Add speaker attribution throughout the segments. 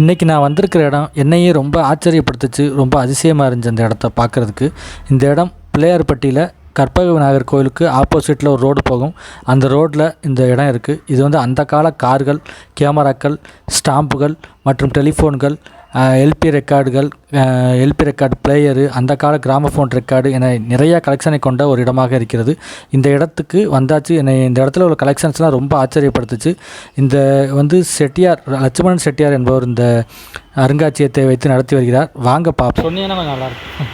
Speaker 1: இன்றைக்கி நான் வந்திருக்கிற இடம் என்னையே ரொம்ப ஆச்சரியப்படுத்துச்சு ரொம்ப அதிசயமாக இருந்துச்சு அந்த இடத்த பார்க்குறதுக்கு. இந்த இடம் பிள்ளையார்பட்டியில் கற்பக விநாயகர் கோயிலுக்கு ஆப்போசிட்டில் ஒரு ரோடு போகும். அந்த ரோட்டில் இந்த இடம் இருக்குது இது வந்து அந்த கால கார்கள் கேமராக்கள் ஸ்டாம்புகள் மற்றும் டெலிஃபோன்கள் எல்பி ரெக்கார்டுகள் எல்பி ரெக்கார்டு பிளேயரு அந்த கால கிராமஃபோன் ரெக்கார்டு என நிறைய கலெக்ஷனை கொண்ட ஒரு இடமாக இருக்கிறது. இந்த இடத்துக்கு வந்தாச்சு. என்னை இந்த இடத்துல உள்ள கலெக்ஷன்ஸ்லாம் ரொம்ப ஆச்சரியப்படுத்துச்சு. இந்த வந்து செட்டியார் லட்சுமணன் செட்டியார் என்பவர் இந்த அருங்காட்சியகத்தை வைத்து நடத்தி வருகிறார். வாங்க பார்ப்போம் சொன்னீங்கன்னா கொஞ்சம் நல்லாயிருக்கும்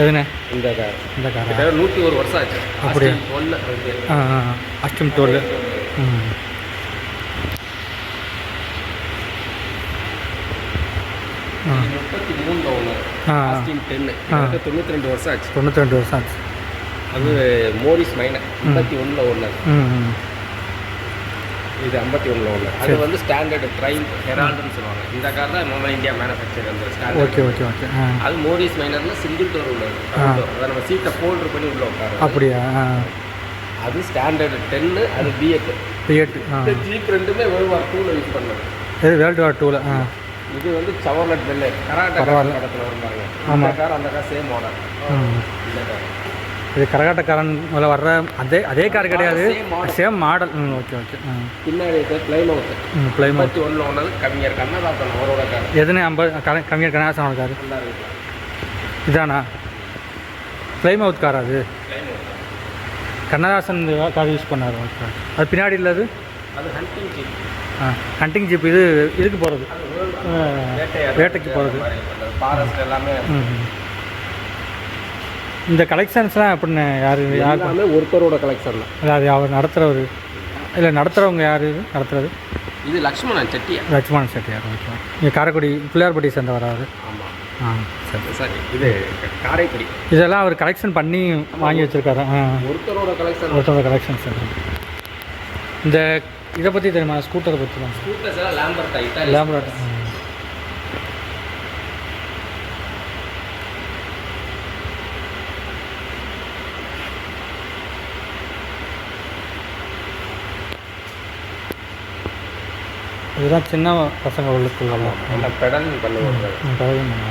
Speaker 1: எதுண்ணே
Speaker 2: இந்த கார்
Speaker 1: இந்த காரா?
Speaker 2: நூற்றி ஒரு வருஷம் ஆச்சு.
Speaker 1: அப்படியா? அஷ்டம் டோல் ம்.
Speaker 2: முப்பத்தி
Speaker 1: ஆ.
Speaker 2: ஆஸ்டின் டென்னு தொண்ணூற்றி ரெண்டு வருஷம் ஆச்சு.
Speaker 1: தொண்ணூற்றி ரெண்டு வருஷம் ஆச்சு.
Speaker 2: அது மோரிஸ் மைனர் ஐம்பத்தி ஒன்றில் ஒன்று இது ஐம்பத்தி ஒன்றில் ஒன்று அது வந்து ஸ்டாண்டர்டு ட்ரைன் ஹெரால்டுன்னு சொல்லுவாங்க. இந்த கார் தான் நம்ம இந்தியா மேனுஃபேக்சர் அந்த ஸ்டாண்டர்ட்
Speaker 1: ஓகே ஓகே ஓகே.
Speaker 2: அது மோரிஸ் மைனர்ல சிங்கிள் டோர் உள்ளது. அதை நம்ம சீட்டை ஃபோல்டர் பண்ணி உள்ள உட்காரோம்
Speaker 1: அப்படியா?
Speaker 2: அது ஸ்டாண்டர்டு டென்னு அது பிஎட்
Speaker 1: பிஎட்
Speaker 2: இந்த ஜீப் ரெண்டுமே வேர்ல்டு வார் டூவில் யூஸ் பண்ணது.
Speaker 1: வேர்ல்டு வார் டூவில்
Speaker 2: இது வந்து சவர்லட் பெல்லு. கராட்டா. படத்தில் வருவாங்க
Speaker 1: ஆமா.
Speaker 2: இந்த கார் அந்த கார் சேம்
Speaker 1: ம்.
Speaker 2: இந்த கார்.
Speaker 1: இது கரகாட்டக்காரன் வர்ற அதே அதே கார் கிடையாது. சேம் மாடல் ம் ஓகே ஓகே
Speaker 2: பின்னாடி இருக்க பிளைமவுத்
Speaker 1: ம் பிளைமோ
Speaker 2: ஐம்பத்தி ஒன்றில் ஒன்றது கவிஞர் கண்ணதாசன் அவரோட கார்.
Speaker 1: எதுனே ஐம்பது கம்மியாக கனகாசனோட கார். இதானா? ஃப்ளைமவுத் கார் அது?
Speaker 2: பிளைமவுத்
Speaker 1: கண்ணதாசன் கார் யூஸ் பண்ணார் ஓகே அது பின்னாடி இல்லது
Speaker 2: அது ஹண்டிங் ஜீப்
Speaker 1: ஆ ஹண்டிங் ஜீப் இது இதுக்கு போகிறது வேட்டைக்கு போகிறது
Speaker 2: ஃபாரஸ்ட் எல்லாமே.
Speaker 1: இந்த கலெக்ஷன்ஸ்லாம் எப்படின்னு யார் யார்
Speaker 2: எல்லாமே ஒருத்தரோட கலெக்ஷன் தான்.
Speaker 1: அதாவது அவர் நடத்துகிறவர் இல்லை நடத்துகிறவங்க யார் இது? நடத்துகிறது
Speaker 2: இது லக்ஷ்மணன் செட்டியா?
Speaker 1: லட்சுமணன் செட்டியார் ஓகே இங்கே காரைக்குடி பிள்ளையார்பட்டி சேர்ந்தவர் அவர்.
Speaker 2: ஆமாம்
Speaker 1: ஆ சரி.
Speaker 2: சரி இது காரைக்குடி.
Speaker 1: இதெல்லாம் அவர் கலெக்ஷன் பண்ணி வாங்கி வச்சுருக்காரு.
Speaker 2: ஒருத்தரோட கலெக்ஷன்
Speaker 1: ஒருத்தரோட கலெக்ஷன்ஸ் இந்த இதை பற்றி தெரியுமா? ஸ்கூட்டரை பற்றி தான்.
Speaker 2: ஸ்கூட்டர்ஸ் எல்லாம் லேம்பர்ட்டா இட்டாலி
Speaker 1: லேம்பராட் இதுதான் சின்ன பசங்க உள்ளுக்குள்ள
Speaker 2: பெடல் பண்ணி விடுறது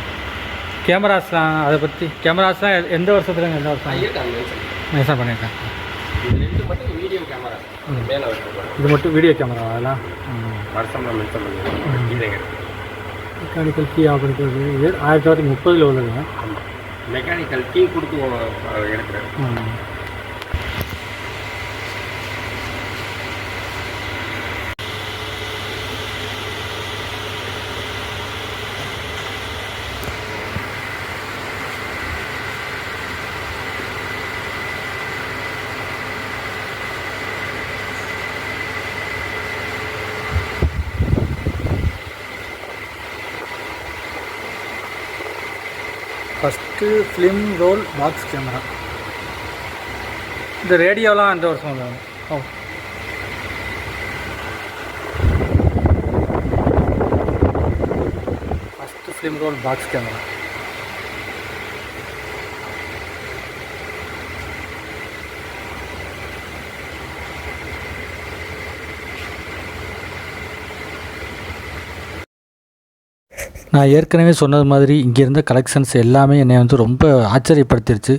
Speaker 1: கேமராஸ்லாம் அதை பற்றி கேமராஸ்லாம் எந்த வருஷத்துல எந்த வருஷம்? பண்ணியிருக்கேன்
Speaker 2: இது மட்டும் வீடியோ கேமரா மேலே வச்சுருக்கோம்
Speaker 1: இது மட்டும் வீடியோ கேமரா அதெல்லாம்
Speaker 2: வருஷம்லாம் மென்ஷன் பண்ணிருக்கோம்
Speaker 1: மெக்கானிக்கல் கீ இது ஆயிரத்தி தொள்ளாயிரத்தி முப்பதில் உள்ளதுங்க
Speaker 2: மெக்கானிக்கல் டீ கொடுத்து அஹ், எடுக்கிறது
Speaker 1: ம். First film roll box camera இந்த ரேடியோலாம் அந்த வருஷம் வந்தது ஓ. First film roll box camera நான் ஏற்கனவே சொன்னது மாதிரி இங்கே இருந்த கலெக்ஷன்ஸ் எல்லாமே என்னை வந்து ரொம்ப ஆச்சரியப்படுத்திருச்சு.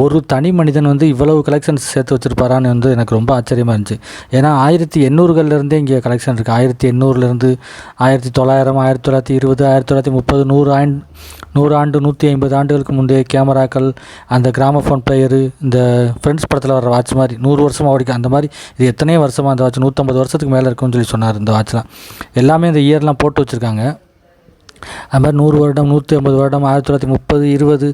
Speaker 1: ஒரு தனி மனிதன் வந்து இவ்வளவு கலெக்ஷன்ஸ் சேர்த்து வச்சுருப்பாரான்னு வந்து எனக்கு ரொம்ப ஆச்சரியமாக இருந்துச்சு. ஏன்னா ஆயிரத்தி எண்ணூறுகள்லேருந்தே இங்கே கலெக்ஷன் இருக்குது ஆயிரத்தி எண்ணூறுலேருந்து ஆயிரத்தி தொள்ளாயிரம் ஆயிரத்தி தொள்ளாயிரத்தி இருபது ஆயிரத்தி தொள்ளாயிரத்தி முப்பது நூறு ஆண்டு நூறு ஆண்டு நூற்றி ஐம்பது ஆண்டுகளுக்கு முந்தைய கேமராக்கள் அந்த கிராமஃபோன் பிளேயரு இந்த ஃப்ரெண்ட்ஸ் படத்தில் வர வாட்ச் மாதிரி நூறு வருஷமாக ஓடிக்க அந்த மாதிரி இது எத்தனையோ வருஷமாக அந்த வாட்ச் நூற்றம்பது வருஷத்துக்கு மேலே இருக்கும்னு சொல்லி சொன்னார் இந்த வாட்ச்லாம் எல்லாமே இந்த இயர்லாம் போட்டு வச்சுருக்காங்க. அது மாதிரி நூறு வருடம் நூற்றி ஐம்பது வருடம் ஆயிரத்தி தொள்ளாயிரத்தி முப்பது இருபது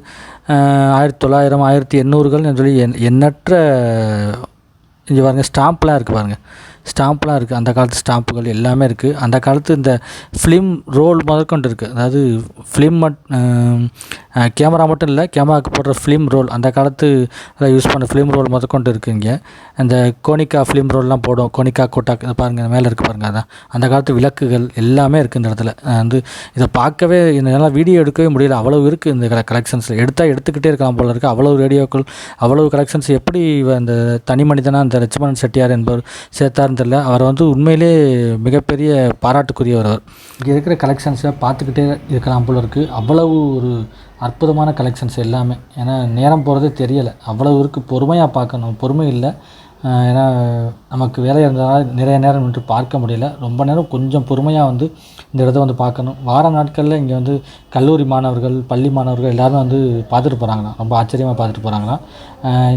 Speaker 1: ஆயிரத்தி தொள்ளாயிரம் ஆயிரத்தி எண்ணூறுகள் சொல்லி எண் எண்ணற்ற இங்கே பாருங்கள் ஸ்டாம்ப்லாம் இருக்குது பாருங்கள் ஸ்டாம்ப்லாம் இருக்குது அந்த காலத்து ஸ்டாம்புகள் எல்லாமே இருக்குது அந்த காலத்து இந்த ஃபிலிம் ரோல் முதற்கொண்டு இருக்குது அதாவது ஃபிலிம் மட் கேமரா மட்டும் இல்லை கேமராவுக்கு போடுற ஃபிலிம் ரோல் அந்த காலத்து யூஸ் பண்ண ஃபிலிம் ரோல் முதற்கொண்டு இருக்குது இங்கே. அந்த கோனிக்கா ஃபிலிம் ரோல்லாம் போடும். கோனிக்கா கோட்டாக் இதை பாருங்கள் மேலே இருக்குது பாருங்கள் அதான். அந்த காலத்து விளக்குகள் எல்லாமே இருக்குது இந்த இடத்துல. வந்து இதை பார்க்கவே என்னால் வீடியோ எடுக்கவே முடியல. அவ்வளவு இருக்குது இந்த கலெக்ஷன்ஸில் எடுத்தால் எடுத்துக்கிட்டே இருக்கலாம் போல இருக்குது அவ்வளவு ரேடியோக்கள் அவ்வளவு கலெக்ஷன்ஸ் எப்படி இந்த அந்த தனி மனிதனாக இந்த லட்சுமணன் செட்டியார் என்பவர் சேர்த்தார் தெரில அவர் வந்து உண்மையிலே மிகப்பெரிய பாராட்டுக்குரியவர் அவர் இங்கே இருக்கிற கலெக்ஷன்ஸை பார்த்துக்கிட்டே இருக்கலாம் போல இருக்குது அவ்வளவு ஒரு அற்புதமான கலெக்ஷன்ஸ் எல்லாமே. ஏன்னா நேரம் போகிறதே தெரியலை. அவ்வளவு இருக்குது பொறுமையாக பார்க்கணும். பொறுமை இல்லை. ஏன்னா நமக்கு வேலை இருந்ததால் நிறைய நேரம் நின்று பார்க்க முடியல. ரொம்ப நேரம் கொஞ்சம் பொறுமையாக வந்து இந்த இடத்த வந்து பார்க்கணும். வார நாட்களில் இங்கே வந்து கல்லூரி மாணவர்கள் பள்ளி மாணவர்கள் எல்லாரும் வந்து பார்த்துட்டு போகிறாங்களாம் ரொம்ப ஆச்சரியமாக பார்த்துட்டு போகிறாங்களாம்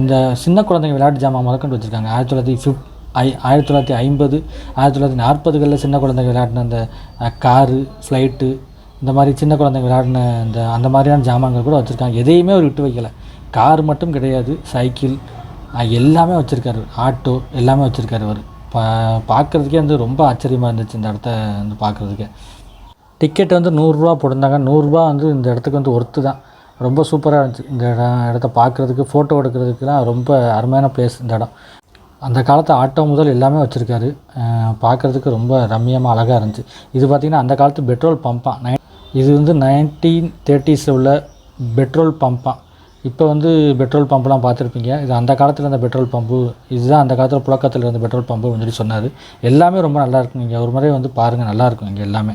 Speaker 1: இந்த சின்ன குழந்தைங்க விளையாட்டு ஜாமான் முதற்கொண்டு வச்சுருக்காங்க. ஆயிரத்தி தொள்ளாயிரத்தி ஃபிஃப்ட் ஐ ஆயிரத்தி தொள்ளாயிரத்தி ஐம்பது ஆயிரத்தி தொள்ளாயிரத்தி நாற்பதுகளில் சின்ன குழந்தைங்க விளையாடின அந்த காரு ஃப்ளைட்டு இந்த மாதிரி சின்ன குழந்தைங்க விளையாடின இந்த அந்த மாதிரியான ஜாமான்கள் கூட வச்சுருக்காங்க. எதையுமே அவர் விட்டு வைக்கலை. கார் மட்டும் கிடையாது சைக்கிள் எல்லாமே வச்சுருக்காரு. ஆட்டோ எல்லாமே வச்சுருக்காரு அவர். பா பார்க்குறதுக்கே வந்து ரொம்ப ஆச்சரியமாக இருந்துச்சு இந்த இடத்த வந்து பார்க்குறதுக்கே டிக்கெட் வந்து நூறுரூவா போட்டிருந்தாங்க. நூறுரூவா வந்து இந்த இடத்துக்கு வந்து ஒர்த்து தான். ரொம்ப சூப்பராக இருந்துச்சு. இந்த இடம் இடத்த பார்க்குறதுக்கு ஃபோட்டோ எடுக்கிறதுக்குலாம் ரொம்ப அருமையான பிளேஸ் இந்த இடம். அந்த காலத்து ஆட்டோ முதல் எல்லாமே வச்சுருக்காரு. பார்க்குறதுக்கு ரொம்ப ரம்மியமாக அழகாக இருந்துச்சு. இது பார்த்திங்கன்னா அந்த காலத்து பெட்ரோல் பம்பான் நை இது வந்து நைன்டீன் தேர்ட்டிஸில் உள்ள பெட்ரோல் பம்பான் இப்போ வந்து பெட்ரோல் பம்ப்லாம் பார்த்துருப்பீங்க இது அந்த காலத்தில் இருந்த பெட்ரோல் பம்பு இதுதான் அந்த காலத்தில் புழக்கத்தில் இருந்த பெட்ரோல் பம்பு அப்படின்னு சொல்லி சொன்னார். எல்லாமே ரொம்ப நல்லா இருக்கும். இங்கே ஒரு முறை வந்து பாருங்கள் நல்லாயிருக்கும் இங்கே எல்லாமே.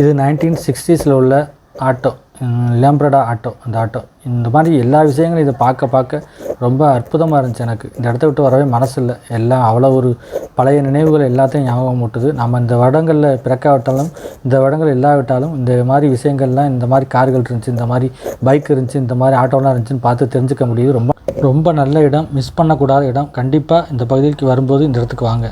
Speaker 1: இது நைன்டீன் சிக்ஸ்டீஸில் உள்ள ஆட்டோ. லேம்ப்ரடா ஆட்டோ அந்த ஆட்டோ இந்த மாதிரி எல்லா விஷயங்களும் இதை பார்க்க பார்க்க ரொம்ப அற்புதமாக இருந்துச்சு எனக்கு. இந்த இடத்த விட்டு வரவே மனசு இல்லை எல்லாம் அவ்வளோ ஒரு பழைய நினைவுகள் எல்லாத்தையும் ஞாபகம் மூட்டுது. நம்ம இந்த வருடங்களில் பிறக்காவிட்டாலும் இந்த வருடங்கள் இல்லாவிட்டாலும் இந்த மாதிரி விஷயங்கள்லாம் இந்த மாதிரி கார்கள் இருந்துச்சு இந்த மாதிரி பைக் இருந்துச்சு இந்த மாதிரி ஆட்டோலாம் இருந்துச்சுன்னு பார்த்து தெரிஞ்சுக்க முடியுது. ரொம்ப ரொம்ப நல்ல இடம். மிஸ் பண்ணக்கூடாத இடம். கண்டிப்பாக இந்த பகுதிக்கு வரும்போது இந்த இடத்துக்கு வாங்க.